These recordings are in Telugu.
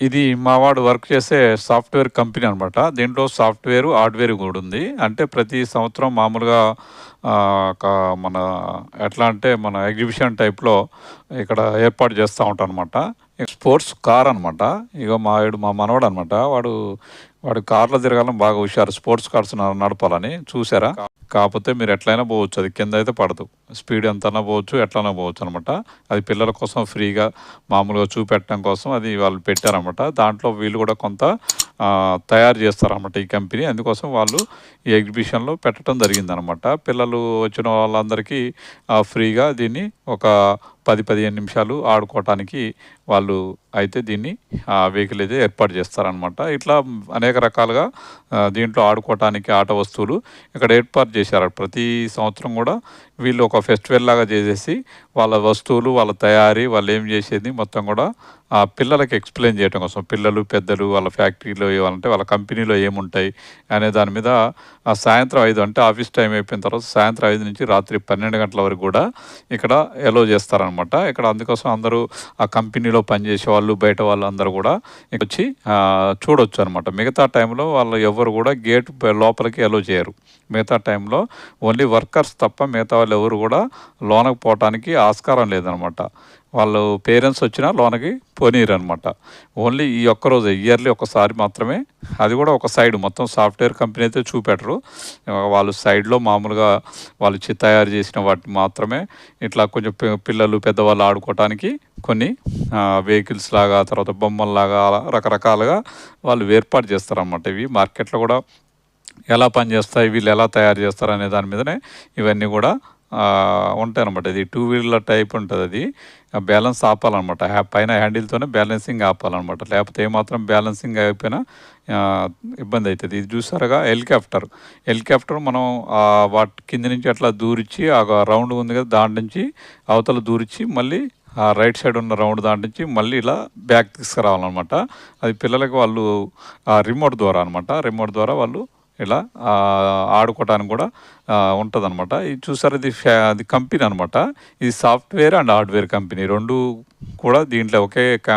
ఇది మావాడు వర్క్ చేసే సాఫ్ట్‌వేర్ కంపెనీ అనమాట. దీంట్లో సాఫ్ట్వేర్ హార్డ్‌వేర్ కూడా ఉంది. అంటే ప్రతి సంవత్సరం మామూలుగా ఒక మన ఎట్లా అంటే మన ఎగ్జిబిషన్ టైప్‌లో ఇక్కడ ఏర్పాటు చేస్తా ఉంటారనమాట. స్పోర్ట్స్ కార్ అనమాట. ఇగో మా వీడు మా అనమాట వాడు వాడు కార్‌లో తిరగాలని బాగా హుషారు. స్పోర్ట్స్ కార్స్ నడపాలని చూసారా? కాకపోతే మీరు ఎట్లైనా పోవచ్చు. అది కింద అయితే పడదు. స్పీడ్ ఎంతైనా పోవచ్చు. ఎట్లైనా పోవచ్చనమాట. అది పిల్లల కోసం ఫ్రీగా మామూలుగా చూపెట్టడం కోసం అది వాళ్ళు పెట్టారనమాట. దాంట్లో వీళ్ళు కూడా కొంత తయారు చేస్తారనమాట ఈ కంపెనీ. అందుకోసం వాళ్ళు ఈ ఎగ్జిబిషన్‌లో పెట్టడం జరిగిందనమాట. పిల్లలు వచ్చిన వాళ్ళందరికీ ఫ్రీగా దీన్ని ఒక 10, 15 నిమిషాలు ఆడుకోవటానికి వాళ్ళు అయితే దీన్ని ఆ వెహికల్ అయితే ఏర్పాటు చేస్తారనమాట. ఇట్లా అనేక రకాలుగా దీంట్లో ఆడుకోవటానికి ఆట వస్తువులు ఇక్కడ ఏర్పాటు చేశారు. ప్రతి సంవత్సరం కూడా వీళ్ళు ఒక ఫెస్టివల్ లాగా చేసేసి వాళ్ళ వస్తువులు, వాళ్ళ తయారీ, వాళ్ళు ఏం చేసేది మొత్తం కూడా ఆ పిల్లలకి ఎక్స్‌ప్లెయిన్ చేయటం కోసం పిల్లలు, పెద్దలు వాళ్ళ ఫ్యాక్టరీలో ఏమంటే వాళ్ళ కంపెనీలో ఏముంటాయి అనే దాని మీద ఆ సాయంత్రం ఐదు అంటే ఆఫీస్ టైం అయిపోయిన తర్వాత సాయంత్రం ఐదు నుంచి రాత్రి 12 గంటల వరకు కూడా ఇక్కడ ఎలో చేస్తారనమాట. ఇక్కడ అందుకోసం అందరూ ఆ కంపెనీలో పనిచేసే వాళ్ళు, బయట వాళ్ళు అందరూ కూడా వచ్చి చూడొచ్చు అనమాట. మిగతా టైంలో వాళ్ళు ఎవరు కూడా గేట్ లోపలికి ఎలో చేయరు. మిగతా టైంలో ఓన్లీ వర్కర్స్ తప్ప మిగతా వాళ్ళు ఎవరు కూడా లోనకి పోవటానికి ఆస్కారం లేదనమాట. వాళ్ళు పేరెంట్స్ వచ్చినా లోనకి పోనీయరనమాట. ఓన్లీ ఈ ఒక్కరోజు ఇయర్‌లీ ఒక్కసారి మాత్రమే అది కూడా ఒక సైడ్ మొత్తం సాఫ్ట్‌వేర్ కంపెనీ అయితే చూపెట్టరు. వాళ్ళు సైడ్‌లో మామూలుగా వాళ్ళు తయారు చేసిన వాటిని మాత్రమే ఇట్లా కొంచెం పిల్లలు, పెద్దవాళ్ళు ఆడుకోవటానికి కొన్ని వెహికల్స్ లాగా తర్వాత బొమ్మల్లాగా అలా రకరకాలుగా వాళ్ళు ఏర్పాటు చేస్తారన్నమాట ఇవి మార్కెట్‌లో కూడా ఎలా పనిచేస్తాయి, వీళ్ళు ఎలా తయారు చేస్తారు అనే దాని మీదనే ఇవన్నీ కూడా ఉంటాయి అనమాట ఇది టూ వీలర్ టైప్ ఉంటుంది అది బ్యాలెన్స్ ఆపాలనమాట. పైన హ్యాండిల్‌తోనే బ్యాలెన్సింగ్ ఆపాలనమాట. లేకపోతే ఏమాత్రం బ్యాలెన్సింగ్ అయిపోయినా ఇబ్బంది అవుతుంది ఇది చూసారుగా హెలికాప్టర్. హెలికాప్టర్ మనం వాటి కింద నుంచి అట్లా దూరించి ఆ రౌండ్ ఉంది కదా! దాని నుంచి అవతల దూరించి మళ్ళీ ఆ రైట్ సైడ్ ఉన్న రౌండ్ దాటించి నుంచి మళ్ళీ ఇలా బ్యాక్ తీసుకురావాలనమాట. అది పిల్లలకి వాళ్ళు ఆ రిమోట్ ద్వారా అనమాట. రిమోట్ ద్వారా వాళ్ళు ఇలా ఆడుకోవటానికి కూడా ఆహ్, ఇది చూసారు ఇది ఫ్యా అది కంపెనీ అనమాట. ఇది సాఫ్ట్‌వేర్ అండ్ హార్డ్‌వేర్ కంపెనీ. రెండు కూడా దీంట్లో ఒకే కా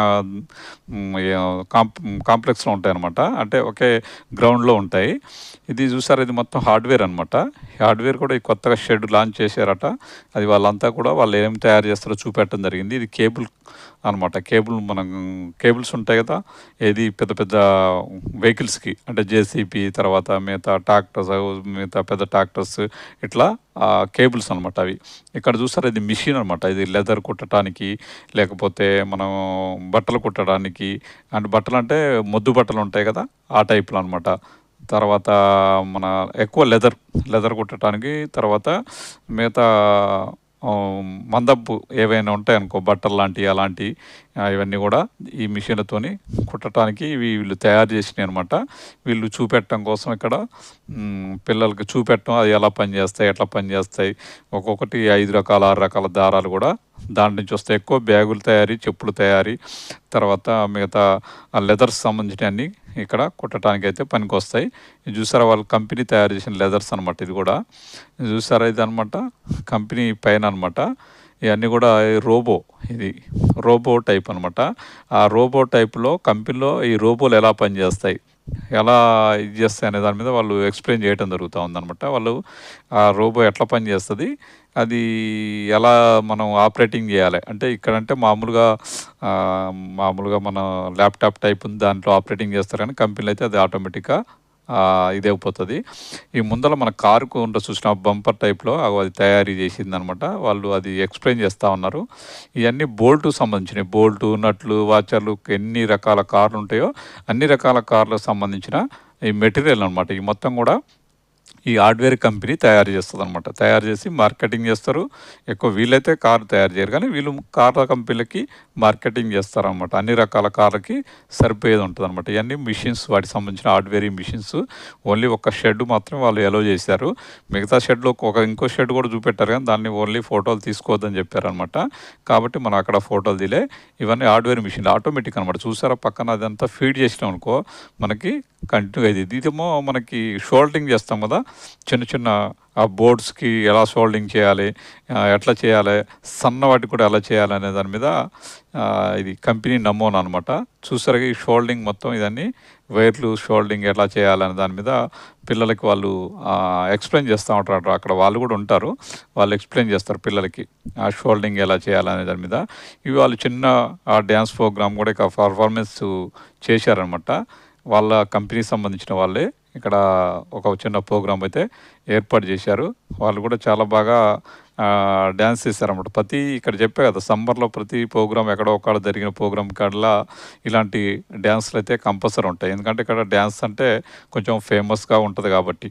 హ్మ్, యాహ్, కాంప్ కాంప్లెక్స్‌లో అంటే ఒకే గ్రౌండ్‌లో ఉంటాయి. ఇది చూసారు ఇది మొత్తం హార్డ్‌వేర్ అనమాట. హార్డ్‌వేర్ కూడా ఈ కొత్తగా షెడ్ లాంచ్ చేశారట. అది వాళ్ళంతా కూడా వాళ్ళు ఏం తయారు చేస్తారో చూపెట్టడం జరిగింది. ఇది కేబుల్ అనమాట. కేబుల్ మనం కేబుల్స్ ఉంటాయి కదా! ఏది పెద్ద పెద్ద వెహికల్స్‌కి అంటే జేసీబీ తర్వాత మిగతా ట్రాక్టర్స్ మిగతా పెద్ద ట్రాక్టర్స్ ఇట్లా కేబుల్స్ అనమాట అవి. ఇక్కడ చూస్తారు ఇది మిషన్ అనమాట. ఇది లెదర్ కుట్టడానికి లేకపోతే మనం బట్టలు కుట్టడానికి అంటే బట్టలంటే మొద్దు బట్టలు ఉంటాయి కదా! ఆ టైప్‌లో అనమాట. తర్వాత మన ఎక్కువ లెదర్, లెదర్ కుట్టటానికి తర్వాత మిగతా మందపు ఏవైనా ఉంటాయనుకో బట్టలు లాంటివి అలాంటివి ఇవన్నీ కూడా ఈ మిషన్‌లతోని కుట్టటానికి ఇవి వీళ్ళు తయారు చేసినాయి అనమాట వీళ్ళు చూపెట్టడం కోసం ఇక్కడ పిల్లలకి చూపెట్టడం అది ఎలా పనిచేస్తాయి, ఎట్లా పనిచేస్తాయి. ఒక్కొక్కటి ఐదు రకాల, ఆరు రకాల దారాలు కూడా దాని నుంచి వస్తే ఎక్కువ బ్యాగులు తయారీ, చెప్పులు తయారీ తర్వాత మిగతా లెదర్స్ సంబంధించినవన్నీ ఇక్కడ కుట్టటానికైతే పనికి వస్తాయి చూసారా వాళ్ళ కంపెనీ తయారు చేసిన లెదర్స్ అనమాట ఇది కూడా. ఇది అనమాట కంపెనీ పైన అనమాట. ఇవన్నీ కూడా రోబో ఇది. రోబో టైప్ అనమాట. ఆ రోబో టైప్‌లో కంపెనీలో ఈ రోబోలు ఎలా పనిచేస్తాయి, ఎలా ఇది చేస్తాయి అనే దాని మీద వాళ్ళు ఎక్స్‌ప్లెయిన్ చేయటం జరుగుతూ ఉందనమాట. వాళ్ళు ఆ రోబో ఎట్లా పనిచేస్తుంది అది ఎలా మనం ఆపరేటింగ్ చేయాలి. అంటే ఇక్కడంటే మామూలుగా మామూలుగా మన ల్యాప్‌టాప్ టైప్ ఉంది. దాంట్లో ఆపరేటింగ్ చేస్తారు కానీ కంపెనీలు అయితే అది ఆటోమేటిక్‌గా ఇదైపోతుంది ఈ ముందర మన కారుకు ఉంటే చూసిన బంపర్ టైప్‌లో అది తయారీ చేసిందనమాట. వాళ్ళు అది ఎక్స్‌ప్లెయిన్ చేస్తూ ఉన్నారు. ఇవన్నీ బోల్టు సంబంధించినవి బోల్టు, నట్లు, వాచర్లు ఎన్ని రకాల కార్లు ఉంటాయో అన్ని రకాల కార్లకు సంబంధించిన ఈ మెటీరియల్ అనమాట. ఈ మొత్తం కూడా ఈ హార్డ్‌వేర్ కంపెనీ తయారు చేస్తదనమాట. తయారు చేసి మార్కెటింగ్ చేస్తారు. ఎక్కువ వీళ్ళైతే కారు తయారు చేయరు కానీ వీళ్ళు కార్ల కంపెనీలకి మార్కెటింగ్ చేస్తారనమాట. అన్ని రకాల కార్లకి సరిపోయేది ఉంటుంది అనమాట ఇవన్నీ మిషన్స్ వాటికి సంబంధించిన హార్డ్‌వేర్ మిషన్స్. ఓన్లీ ఒక షెడ్ మాత్రమే వాళ్ళు ఎలో చేశారు. మిగతా షెడ్‌లో ఒక ఇంకో షెడ్ కూడా చూపెట్టారు కానీ దాన్ని ఓన్లీ ఫోటోలు తీసుకోవద్దని చెప్పారనమాట. కాబట్టి మనం అక్కడ ఫోటోలు దిలే ఇవన్నీ హార్డ్‌వేర్ మిషన్లు ఆటోమేటిక్ అనమాట. చూసారా పక్కన అదంతా ఫీడ్ చేసినాం అనుకో మనకి కంటిన్యూ ఇది ఇదేమో మనకి షోల్డింగ్ చేస్తాం కదా చిన్న చిన్న ఆ బోర్డ్స్కి ఎలా షోల్డింగ్ చేయాలి ఎట్లా చేయాలి సన్న వాటికి కూడా ఎలా చేయాలి అనే దాని మీద ఇది కంపెనీ నమోనా అనమాట చూసారు ఈ షోల్డింగ్ మొత్తం ఇదన్నీ వైర్లు షోల్డింగ్ ఎలా చేయాలనే దాని మీద పిల్లలకి వాళ్ళు ఎక్స్ప్లెయిన్ చేస్తూ ఉంటారు. అక్కడ వాళ్ళు కూడా ఉంటారు. వాళ్ళు ఎక్స్ప్లెయిన్ చేస్తారు పిల్లలకి ఆ షోల్డింగ్ ఎలా చేయాలనే దాని మీద. ఇవి వాళ్ళు చిన్న ఆ డ్యాన్స్ ప్రోగ్రామ్ కూడా ఇక పర్ఫార్మెన్స్ చేశారనమాట వాళ్ళ కంపెనీకి సంబంధించిన వాళ్ళే. ఇక్కడ ఒక చిన్న ప్రోగ్రామ్ అయితే ఏర్పాటు చేశారు. వాళ్ళు కూడా చాలా బాగా డ్యాన్స్ చేశారన్నమాట. ప్రతి ఇక్కడ చెప్పే కదా సమ్మర్లో ప్రతి ప్రోగ్రామ్ ఎక్కడో ఒక జరిగిన ప్రోగ్రామ్ కాడలా ఇలాంటి డ్యాన్స్లు అయితే కంపల్సరీ ఉంటాయి. ఎందుకంటే ఇక్కడ డ్యాన్స్ అంటే కొంచెం ఫేమస్గా ఉంటుంది కాబట్టి.